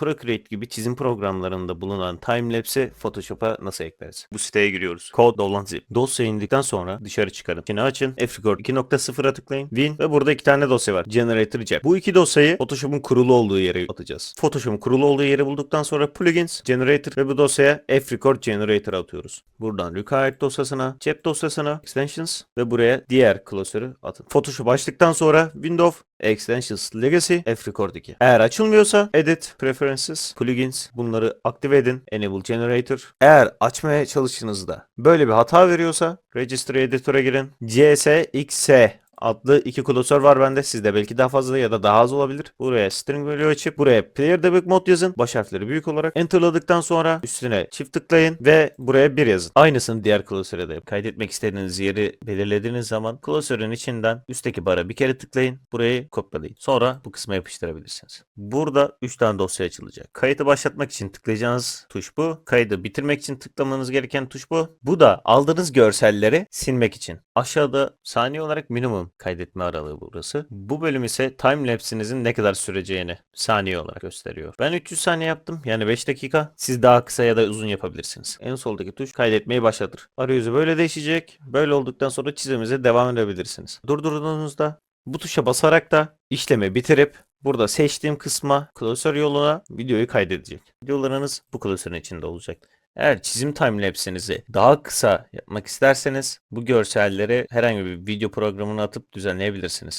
Procreate gibi çizim programlarında bulunan timelapse'i Photoshop'a nasıl ekleriz? Bu siteye giriyoruz. Code.zip. Dosya indikten sonra dışarı çıkarın. Yine açın. F-Record 2.0'a tıklayın. Win ve burada iki tane dosya var. Generator Cep. Bu iki dosyayı Photoshop'un kurulu olduğu yere atacağız. Photoshop'un kurulu olduğu yeri bulduktan sonra Plugins, Generator ve bu dosyaya F-Record Generator atıyoruz. Buradan Required dosyasına, Cep dosyasına, Extensions ve buraya diğer klasörü atın. Photoshop açtıktan sonra Windows, Extensions Legacy, F-Record 2. Eğer açılmıyorsa Edit, Preferences, Plugins bunları aktive edin. Enable Generator. Eğer açmaya çalıştığınızda böyle bir hata veriyorsa Registry Editor'a girin. CSXS adlı iki klasör var bende. Sizde belki daha fazla ya da daha az olabilir. Buraya string value açıp buraya player debug mod yazın. Baş harfleri büyük olarak. Enterladıktan sonra üstüne çift tıklayın ve buraya bir yazın. Aynısını diğer klasöre de. Kaydetmek istediğiniz yeri belirlediğiniz zaman klasörün içinden üstteki bara bir kere tıklayın. Burayı kopyalayın. Sonra bu kısma yapıştırabilirsiniz. Burada 3 tane dosya açılacak. Kayıtı başlatmak için tıklayacağınız tuş bu. Kaydı bitirmek için tıklamanız gereken tuş bu. Bu da aldığınız görselleri silmek için. Aşağıda saniye olarak minimum kaydetme aralığı burası. Bu bölüm ise timelapse'inizin ne kadar süreceğini saniye olarak gösteriyor. Ben 300 saniye yaptım. Yani 5 dakika. Siz daha kısa ya da uzun yapabilirsiniz. En soldaki tuş kaydetmeyi başlatır. Arayüzü böyle değişecek. Böyle olduktan sonra çizimize devam edebilirsiniz. Durdurduğunuzda bu tuşa basarak da işlemi bitirip burada seçtiğim kısma klasör yoluna videoyu kaydedecek. Videolarınız bu klasörün içinde olacak. Eğer çizim timelapse'inizi daha kısa yapmak isterseniz bu görselleri herhangi bir video programına atıp düzenleyebilirsiniz.